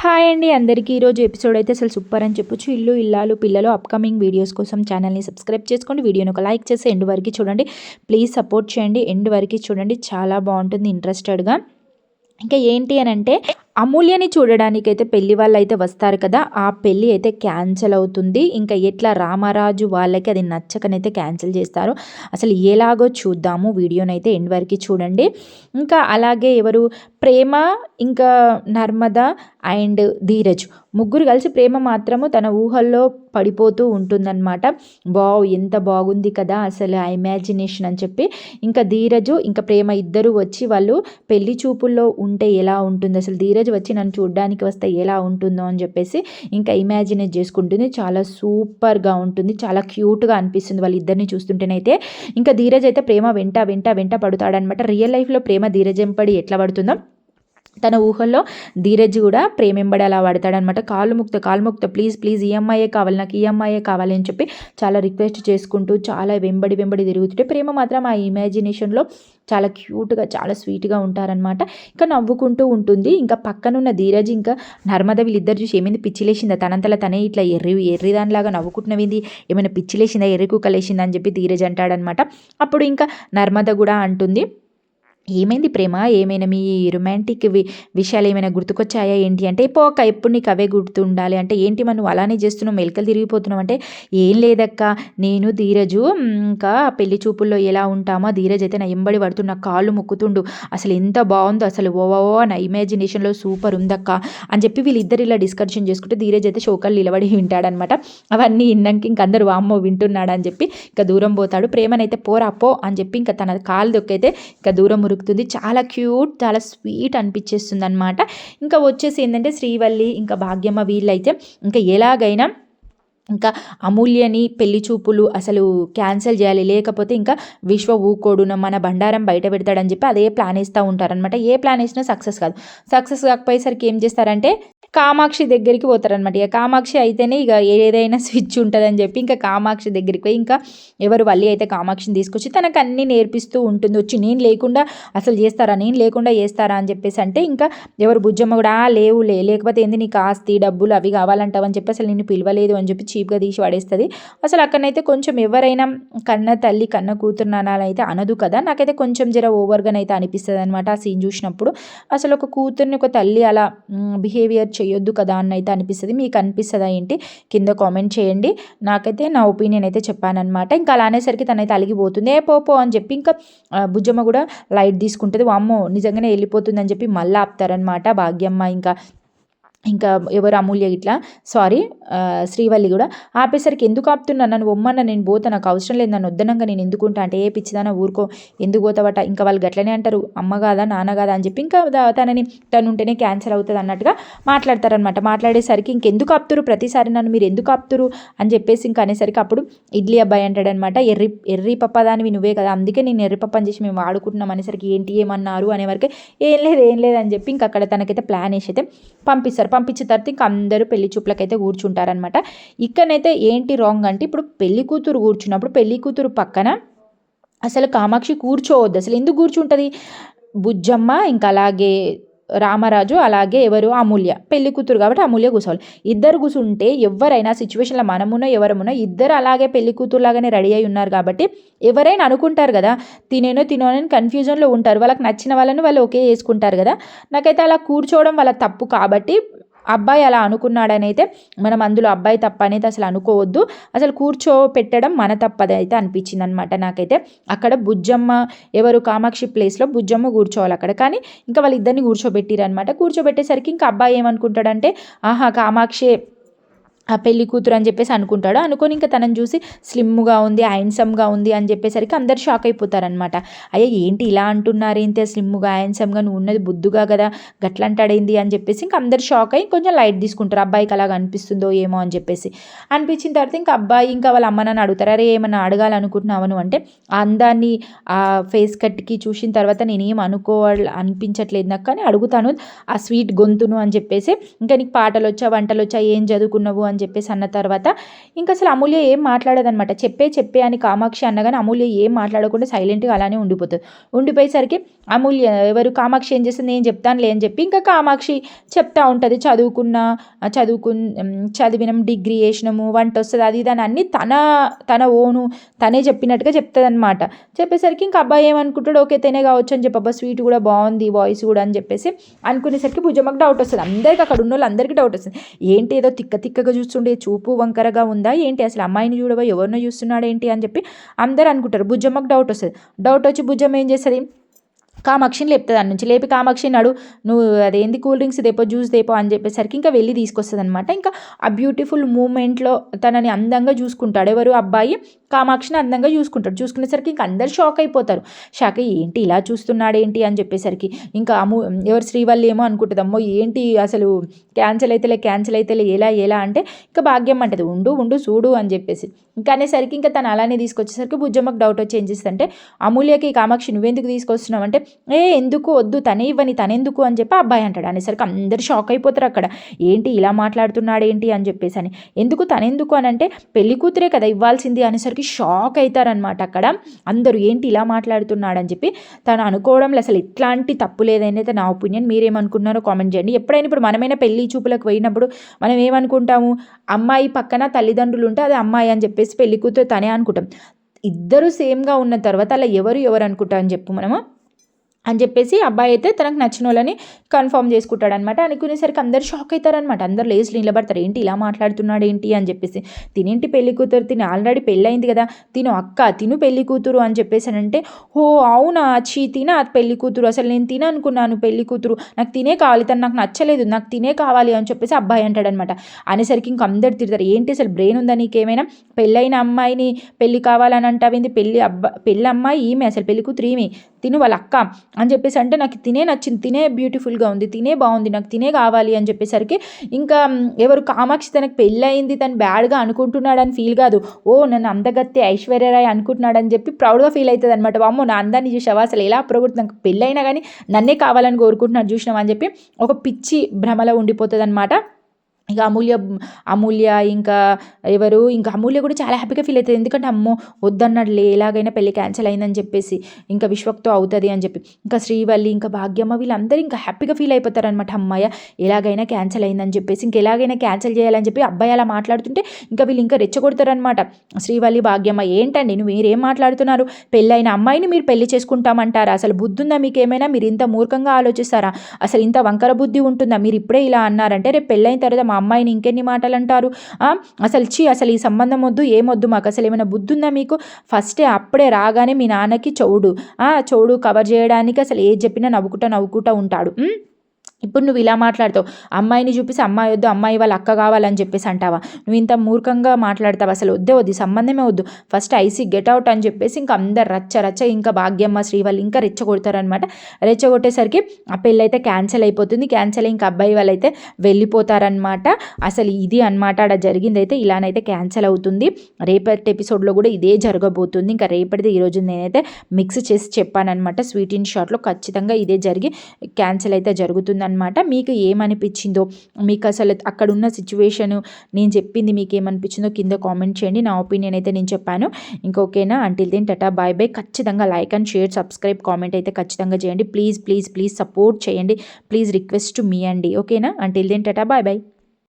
Hi అండి అందరికీ ఈరోజు ఎపిసోడ్ అయితే అసలు సూపర్ అని చెప్పొచ్చు. ఇల్లు ఇల్లాలు పిల్లలు అప్కమింగ్ వీడియోస్ కోసం ఛానల్ని సబ్స్క్రైబ్ చేసుకోండి. వీడియోని ఒక లైక్ చేసి ఎండ్ వరకు చూడండి. ప్లీజ్ సపోర్ట్ చేయండి. ఎండ్ వరకు చూడండి. చాలా బాగుంటుంది ఇంట్రెస్టెడ్గా ఇంకా ఏంటి అని అంటే అమూల్యని చూడడానికైతే పెళ్ళి వాళ్ళు అయితే వస్తారు కదా ఆ పెళ్ళి అయితే క్యాన్సిల్ అవుతుంది. ఇంకా ఎట్లా రామరాజు వాళ్ళకి అది నచ్చకనైతే క్యాన్సిల్ చేస్తారు. అసలు ఎలాగో చూద్దాము వీడియోనైతే ఎండ్ వరకు చూడండి. ఇంకా అలాగే ఎవరు? ప్రేమ ఇంకా నర్మద అండ్ ధీరజ్. ముగ్గురు కలిసి ప్రేమ మాత్రము తన ఊహల్లో పడిపోతూ ఉంటుందన్నమాట. బావ్ ఎంత బాగుంది కదా అసలు ఆ ఇమాజినేషన్ అని చెప్పి. ఇంకా ధీరజు ఇంకా ప్రేమ ఇద్దరు వచ్చి వాళ్ళు పెళ్ళి చూపుల్లో ఉంటే ఎలా ఉంటుంది? అసలు ధీరజ్ రోజు వచ్చి నన్ను చూడడానికి వస్తే ఎలా ఉంటుందో అని చెప్పేసి ఇంకా ఇమాజినేట్ చేసుకుంటుంది. చాలా సూపర్గా ఉంటుంది. చాలా క్యూట్గా అనిపిస్తుంది వాళ్ళ ఇద్దరిని చూస్తుంటేనైతే. ఇంకా ధీరజ్ అయితే ప్రేమ వెంట వెంట వెంట పడతాడనమాట రియల్ లైఫ్లో ప్రేమ ధీరజంపడి ఎట్లా పడుతుందో. తన ఊహల్లో ధీరజ్ కూడా ప్రేమింబడి అలా పడతాడనమాట కాలు ముక్త కాలు ముక్త ప్లీజ్ ప్లీజ్ ఈఎంఐఏ కావాలి నాకు ఈఎంఐఏ కావాలి అని చెప్పి చాలా రిక్వెస్ట్ చేసుకుంటూ చాలా వెంబడి వెంబడి తిరుగుతుంటే ప్రేమ మాత్రం ఆ ఇమాజినేషన్లో చాలా క్యూట్గా చాలా స్వీట్గా ఉంటారనమాట ఇంకా నవ్వుకుంటూ ఉంటుంది. ఇంకా పక్కనున్న ధీరజ్ ఇంకా నర్మద వీళ్ళిద్దరు చూసి ఏమైంది? పిచ్చిలేసిందా? తనంతలా తనే ఇట్లా ఎర్రి ఎర్రిదానిలాగా నవ్వుకుంటున్నవింది? ఏమైనా పిచ్చిలేసిందా? ఎర్రి కుక్కలేసిందా? అని చెప్పి ధీరజ్ అంటాడనమాట అప్పుడు ఇంకా నర్మద కూడా అంటుంది ఏమైంది ప్రేమ? ఏమైనా మీ రొమాంటిక్ వి విషయాలు ఏమైనా గుర్తుకొచ్చాయా ఏంటి? అంటే పోక ఎప్పుడు నీకు అవే గుర్తుండాలి? అంటే ఏంటి మనం అలానే చేస్తున్నావు మెలకలు తిరిగిపోతున్నావు అంటే ఏం లేదక్క. నేను ధీరజు ఇంకా పెళ్ళి చూపుల్లో ఎలా ఉంటామో ధీరజ్ అయితే నా ఎంబడి పడుతున్న కాళ్ళు ముక్కుతుండు. అసలు ఎంత బాగుందో అసలు ఓవో నా ఇమాజినేషన్లో సూపర్ ఉందక్క అని చెప్పి వీళ్ళిద్దరు ఇలా డిస్కషన్ చేసుకుంటే ధీరజ్ అయితే షోకలు నిలబడి వింటాడనమాట. అవన్నీ విన్నాక ఇంక అందరూ వామ్మో వింటున్నాడు అని చెప్పి ఇంకా దూరం పోతాడు. ప్రేమనైతే పోరా పో అని చెప్పి ఇంకా తన కాలు దొక్కైతే ఇంకా దూరం దొరుకుతుంది. చాలా క్యూట్ చాలా స్వీట్ అనిపించేస్తుంది అనమాట ఇంకా వచ్చేసి ఏంటంటే శ్రీవల్లి ఇంకా భాగ్యమ్మ వీళ్ళైతే ఇంకా ఎలాగైనా ఇంకా అమూల్యని పెళ్ళి చూపులు అసలు క్యాన్సిల్ చేయాలి. లేకపోతే ఇంకా విశ్వ ఊకోడున మన బండారం బయట పెడతాడని చెప్పి అదే ప్లాన్ వేస్తూ ఉంటారనమాట ఏ ప్లాన్ వేసినా సక్సెస్ కాదు. సక్సెస్ కాకపోయేసరికి ఏం చేస్తారంటే కామాక్షి దగ్గరికి పోతారనమాట ఇక కామాక్షి అయితేనే ఇక ఏదైనా స్విచ్ ఉంటుందని చెప్పి ఇంకా కామాక్షి దగ్గరికి పోయి ఇంకా ఎవరు వల్లి అయితే కామాక్షిని తీసుకొచ్చి తనకు అన్నీ నేర్పిస్తూ ఉంటుంది. వచ్చి నేను లేకుండా అసలు చేస్తారా? నేను లేకుండా చేస్తారా? అని చెప్పేసి అంటే ఇంకా ఎవరు బుజ్జమ్మ కూడా లేవులే లేకపోతే ఏంది నీకు ఆస్తి డబ్బులు అవి కావాలంటావని చెప్పి అసలు నేను పిలవలేదు అని చెప్పి చీప్గా తీసి పడేస్తుంది. అసలు అక్కడనైతే కొంచెం ఎవరైనా కన్న తల్లి కన్న కూతురు అయితే అనదు కదా. నాకైతే కొంచెం జర ఓవర్గానైతే అనిపిస్తుంది అనమాట ఆ సీన్ చూసినప్పుడు. అసలు ఒక కూతుర్ని ఒక తల్లి అలా బిహేవియర్ చేయొద్దు కదా అని అయితే అనిపిస్తుంది. మీకు అనిపిస్తుందా ఏంటి? కింద కామెంట్ చేయండి. నాకైతే నా ఒపీనియన్ అయితే చెప్పానమాట ఇంకా అలా అనేసరికి తనైతే అలిగిపోతుంది. ఏ పోపో అని చెప్పి ఇంకా బుజ్జమ్మ కూడా లైట్ తీసుకుంటుంది. వామ్మో నిజంగానే వెళ్ళిపోతుంది అని చెప్పి మళ్ళీ ఆపుతారనమాట భాగ్యమ్మ. ఇంకా ఇంకా ఎవరు అమూల్య ఇట్లా? సారీ శ్రీవల్లి కూడా. ఆపేసరికి ఎందుకు ఆపుతున్నా? నన్ను ఒమ్మన్న నేను పోతా నాకు అవసరం లేదు. నన్ను వద్దనంగా నేను ఎందుకుంటా అంటే ఏ పిచ్చిదానా ఊరుకో. ఎందుకు పోతావట? ఇంకా వాళ్ళు గట్లనే అంటారు. అమ్మ కాదా నాన్న కాదా అని చెప్పి ఇంకా తనని తను ఉంటేనే క్యాన్సర్ అవుతుంది అన్నట్టుగా మాట్లాడతారనమాట మాట్లాడేసరికి ఇంకెందుకు ఆపుతురు ప్రతిసారి నన్ను మీరు ఎందుకు ఆపుతురు అని చెప్పేసి ఇంకా అనేసరికి అప్పుడు ఇడ్లీ అబ్బాయి అంటాడనమాట ఎర్రి ఎర్రి పప్పదానివి నువ్వే కదా. అందుకే నేను ఎర్రి పప్పని చేసి మేము వాడుకుంటున్నాం అనేసరికి ఏంటి ఏమన్నారు అనేవరకు ఏం లేదు ఏం లేదు అని చెప్పి ఇంకా అక్కడ తనకైతే ప్లాన్ వేసి అయితే పంపిస్తారు. పంపించిన తర్వాత ఇంకా అందరూ పెళ్ళి చూపులకైతే కూర్చుంటారనమాట ఇక్కడనైతే ఏంటి రాంగ్ అంటే ఇప్పుడు పెళ్ళి కూతురు కూర్చున్నప్పుడు పెళ్ళి కూతురు పక్కన అసలు కామాక్షి కూర్చోవద్దు. అసలు ఎందుకు కూర్చుంటుంది? బుజ్జమ్మ ఇంకా అలాగే రామరాజు అలాగే ఎవరు? అమూల్య. పెళ్ళి కూతురు కాబట్టి అమూల్య కూర్చోవాలి. ఇద్దరు కూర్చుంటే ఎవరైనా సిచ్యువేషన్లో మనమునో ఎవరమునో ఇద్దరు అలాగే పెళ్ళి కూతురులాగానే రెడీ అయి ఉన్నారు కాబట్టి ఎవరైనా అనుకుంటారు కదా తినేనో తినోనని కన్ఫ్యూజన్లో ఉంటారు. వాళ్ళకి నచ్చిన వాళ్ళని వాళ్ళు ఒకే వేసుకుంటారు కదా. నాకైతే అలా కూర్చోవడం వాళ్ళ తప్పు కాబట్టి అబ్బాయి అలా అనుకున్నాడనైతే మనం అందులో అబ్బాయి తప్ప అనేది అసలు అనుకోవద్దు. అసలు కూర్చోపెట్టడం మన తప్పదైతే అనిపించింది అనమాట నాకైతే. అక్కడ బుజ్జమ్మ ఎవరు కామాక్షి ప్లేస్లో బుజ్జమ్మ కూర్చోవాలి అక్కడ. కానీ ఇంకా వాళ్ళిద్దరిని కూర్చోబెట్టిరనమాట కూర్చోబెట్టేసరికి ఇంకా అబ్బాయి ఏమనుకుంటాడంటే ఆహా కామాక్షి ఆ పెళ్ళి కూతురు అని చెప్పేసి అనుకుంటాడు. అనుకొని ఇంకా తనని చూసి స్లిమ్గా ఉంది హ్యాండ్సమ్గా ఉంది అని చెప్పేసరికి అందరు షాక్ అయిపోతారనమాట అయ్యా ఏంటి ఇలా అంటున్నారు? ఏంటి స్లిమ్గా హ్యాండ్సమ్గా నువ్వు ఉన్నది బుద్ధుగా కదా గట్లంటాడేంది అని చెప్పేసి ఇంకా అందరు షాక్ అయ్యి కొంచెం లైట్ తీసుకుంటారు. అబ్బాయికి అలాగ అనిపిస్తుందో ఏమో అని చెప్పేసి. అనిపించిన తర్వాత ఇంకా అబ్బాయి ఇంకా వాళ్ళ అమ్మ నన్ను అడుగుతారు అరే ఏమన్నా అడగాలనుకుంటున్నావను అంటే ఆ అందాన్ని ఆ ఫేస్ కట్కి చూసిన తర్వాత నేనేం అనుకోవాలి అనిపించట్లేదు నాకు. కానీ అడుగుతాను ఆ స్వీట్ గొంతును అని చెప్పేసి ఇంకా నీకు పాటలు వచ్చా వంటలు వచ్చా ఏం చదువుకున్నావు అని అని చెప్పేసి అన్న తర్వాత ఇంకా అసలు అమూల్య ఏం మాట్లాడదనమాట చెప్పే చెప్పే అని కామాక్షి అన్నగానే అమూల్య ఏం మాట్లాడకుండా సైలెంట్గా అలానే ఉండిపోతుంది. ఉండిపోయేసరికి అమూల్య ఎవరు కామాక్షి ఏం చేస్తుంది? నేను చెప్తానులే అని చెప్పి ఇంకా కామాక్షి చెప్తా ఉంటుంది. చదువుకున్న చదువుకు చదివినం డిగ్రీ వేసినాము వంట వస్తుంది అది ఇది అని అన్ని తన తన ఓను తనే చెప్పినట్టుగా చెప్తుంది అనమాట చెప్పేసరికి ఇంకా అబ్బాయి ఏమనుకుంటాడు ఓకే తేనే కావచ్చు అని చెప్పి అబ్బా స్వీట్ కూడా బాగుంది వాయిస్ కూడా అని చెప్పేసి అనుకునేసరికి భుజమ్మకు డౌట్ వస్తుంది. అందరికీ అక్కడ ఉన్న వాళ్ళు అందరికీ డౌట్ వస్తుంది. ఏంటి ఏదో తిక్క తిక్కగా చూస్తుండే చూపు వంకరగా ఉందా? ఏంటి అసలు అమ్మాయిని చూడవా? ఎవరినో చూస్తున్నాడు ఏంటి అని చెప్పి అందరూ అనుకుంటారు. భుజమ్మకు డౌట్ వస్తుంది. డౌట్ వచ్చి భుజం ఏం చేస్తుంది? కామాక్షిని లేపుతుంది. దాని నుంచి లేపి కామాక్షిని అడు నువ్వు అదేంది కూల్ డ్రింక్స్ దేపో జ్యూస్ తెపో అని చెప్పేసరికి ఇంకా వెళ్ళి తీసుకొస్తుంది అనమాట ఇంకా ఆ బ్యూటిఫుల్ మూమెంట్లో తనని అందంగా చూసుకుంటాడు. ఎవరు? అబ్బాయి కామాక్షిని అందంగా చూసుకుంటాడు. చూసుకునేసరికి ఇంకా అందరు షాక్ అయిపోతారు. షాక్ ఏంటి ఇలా చూస్తున్నాడు ఏంటి అని చెప్పేసరికి ఇంకా అమ్ము ఎవరు? శ్రీవల్లి ఏమో అనుకుంటుంది. అమ్మో ఏంటి అసలు క్యాన్సిల్ అయితేలే క్యాన్సిల్ అయితేలే ఎలా ఎలా అంటే ఇంకా భాగ్యం అంటది. ఉండు ఉండు చూడు అని చెప్పేసి. ఇంకా అనేసరికి ఇంకా తను అలానే తీసుకొచ్చేసరికి బుజ్జమ్మకు డౌట్ వచ్చి ఏం చేస్తుందంటే అమూల్యకి కామాక్షి నువ్వెందుకు తీసుకొస్తున్నావు? అంటే ఏ ఎందుకు వద్దు? తనే ఇవ్వని తనెందుకు అని చెప్పి అబ్బాయి అంటాడు. అనేసరికి అందరు షాక్ అయిపోతారు అక్కడ. ఏంటి ఇలా మాట్లాడుతున్నాడు ఏంటి అని చెప్పేసి అని ఎందుకు తనెందుకు అని అంటే పెళ్ళి కూతురే కదా ఇవ్వాల్సింది అనేసరికి షాక్ అవుతారనమాట అక్కడ. అందరూ ఏంటి ఇలా మాట్లాడుతున్నాడని చెప్పి తను అనుకోవడంలో అసలు ఇట్లాంటి తప్పు లేదనేది నా ఒపీనియన్. మీరేమనుకున్నారో కామెంట్ చేయండి. ఎప్పుడైనా ఇప్పుడు మనమైనా పెళ్ళి చూపులకు పోయినప్పుడు మనం ఏమనుకుంటాము? అమ్మాయి పక్కన తల్లిదండ్రులు ఉంటే అది అమ్మాయి అని చెప్పేసి పెళ్ళి కూతురు తనే అనుకుంటాం. ఇద్దరు సేమ్గా ఉన్న తర్వాత అలా ఎవరు ఎవరు అనుకుంటా అని చెప్పు మనము. అని చెప్పేసి అబ్బాయి అయితే తనకు నచ్చిన వాళ్ళని కన్ఫర్మ్ చేసుకుంటాడు అనమాట అనుకునేసరికి అందరు షాక్ అవుతారనమాట అందరు లేచి నిలబడతారు. ఏంటి ఇలా మాట్లాడుతున్నాడు ఏంటి అని చెప్పేసి. తినేంటి పెళ్ళి కూతురు? తిని ఆల్రెడీ పెళ్ళయింది కదా. తిను అక్క తిను పెళ్ళి కూతురు అని చెప్పేసి అంటే ఓ అవునా? చీ తిన పెళ్ళి కూతురు. అసలు నేను తిన అనుకున్నాను పెళ్ళి కూతురు. నాకు తినే కావాలి. తను నాకు నచ్చలేదు. నాకు తినే కావాలి అని చెప్పేసి అబ్బాయి అంటాడనమాట. అనేసరికి ఇంక అందరు తిడతారు. ఏంటి అసలు బ్రెయిన్ ఉందా నీకేమైనా? పెళ్ళైన అమ్మాయిని పెళ్ళి కావాలని అంటావింది? పెళ్ళి అబ్బా పెళ్ళి అమ్మాయి ఈమె. అసలు పెళ్ళి కూతురు ఈమె. తిను వాళ్ళ అక్క. అని చెప్పేసి అంటే నాకు తినే నచ్చింది తినే బ్యూటిఫుల్గా ఉంది తినే బాగుంది నాకు తినే కావాలి అని చెప్పేసరికి ఇంకా ఎవరు కామాక్షి తనకు పెళ్ళయింది తను బ్యాడ్గా అనుకుంటున్నాడని ఫీల్ కాదు. ఓ నన్ను అందగత్తే ఐశ్వర్యరాయ్ అనుకుంటున్నాడని చెప్పి ప్రౌడ్గా ఫీల్ అవుతుంది అనమాట అమ్మో నా అందాన్ని చూసావా? అసలు ఎలా ప్రొగుడు నాకు పెళ్ళైనా కానీ నన్నే కావాలని కోరుకుంటున్నాడు చూసినాం అని చెప్పి ఒక పిచ్చి భ్రమలో ఉండిపోతుంది అనమాట ఇక అమూల్య అమూల్య ఇంకా ఎవరు ఇంకా అమూల్య కూడా చాలా హ్యాపీగా ఫీల్ అవుతుంది. ఎందుకంటే అమ్మో వద్దన్నట్లే ఎలాగైనా పెళ్ళి క్యాన్సిల్ అయిందని చెప్పేసి ఇంకా విశ్వక్తో అవుతుంది అని చెప్పి. ఇంకా శ్రీవల్లి ఇంకా భాగ్యమ్మ వీళ్ళందరూ ఇంకా హ్యాపీగా ఫీల్ అయిపోతారనమాట అమ్మాయ ఎలాగైనా క్యాన్సిల్ అయిందని చెప్పేసి ఇంకా ఎలాగైనా క్యాన్సిల్ చేయాలని చెప్పి అబ్బాయి అలా మాట్లాడుతుంటే ఇంకా వీళ్ళు ఇంకా రెచ్చగొడతారనమాట శ్రీవల్లి భాగ్యమ్మ ఏంటండి నువ్వు మీరేం మాట్లాడుతున్నారు? పెళ్ళైన అమ్మాయిని మీరు పెళ్ళి చేసుకుంటామంటారా? అసలు బుద్ధి ఉందా మీకు ఏమైనా మీరు ఇంత మూర్ఖంగా ఆలోచిస్తారా? అసలు ఇంత వంకర బుద్ధి ఉంటుందా? మీరు ఇప్పుడే ఇలా అన్నారంటే రేపు పెళ్ళైన తర్వాత మా అమ్మాయిని ఇంకెన్ని మాటలు అంటారు అసలు చి అసలు ఈ సంబంధం వద్దు ఏమొద్దు మాకు అసలు ఏమైనా బుద్ధి ఉందా మీకు? ఫస్టే అప్పుడే రాగానే మీ నాన్నకి చౌడు. చౌడు కవర్ చేయడానికి అసలు ఏది చెప్పినా నవ్వుకుంటా నవ్వుకుంటా ఉంటాడు. ఇప్పుడు నువ్వు ఇలా మాట్లాడతావు అమ్మాయిని చూపిస్తే అమ్మాయి వద్దు అమ్మాయి వాళ్ళ అక్క కావాలని చెప్పేసి అంటావా? నువ్వు ఇంత మూర్ఖంగా మాట్లాడతావు? అసలు వద్దే వద్దు సంబంధమే వద్దు. ఫస్ట్ ఐసీ గెట్ అవుట్ అని చెప్పేసి ఇంకా అందరు రచ్చ రచ్చ ఇంకా భాగ్యమ్మ శ్రీవాళ్ళు ఇంకా రెచ్చగొడతారనమాట రెచ్చగొట్టేసరికి ఆ పెళ్ళి అయితే క్యాన్సిల్ అయిపోతుంది. క్యాన్సిల్ ఇంకా అబ్బాయి వాళ్ళు అయితే వెళ్ళిపోతారనమాట అసలు ఇది అనమాట అక్కడ జరిగింది అయితే ఇలానైతే క్యాన్సిల్ అవుతుంది. రేపటి ఎపిసోడ్లో కూడా ఇదే జరగబోతుంది. ఇంకా రేపటిది ఈరోజు నేనైతే మిక్స్ చేసి చెప్పానమాట స్వీట్ ఇన్ షార్ట్లో ఖచ్చితంగా ఇదే జరిగి క్యాన్సిల్ అయితే జరుగుతుంది అనమాట మీకు ఏమనిపించిందో మీకు అసలు అక్కడ ఉన్న సిచ్యువేషను నేను చెప్పింది మీకు ఏమనిపించిందో కింద కామెంట్ చేయండి. నా ఒపీనియన్ అయితే నేను చెప్పాను. ఇంకొకేనా until then tata bye bye ఖచ్చితంగా like and share subscribe comment అయితే ఖచ్చితంగా చేయండి. ప్లీజ్ ప్లీజ్ ప్లీజ్ సపోర్ట్ చేయండి. ప్లీజ్ రిక్వెస్ట్ మీ అండి ఓకేనా? Until then tata bye bye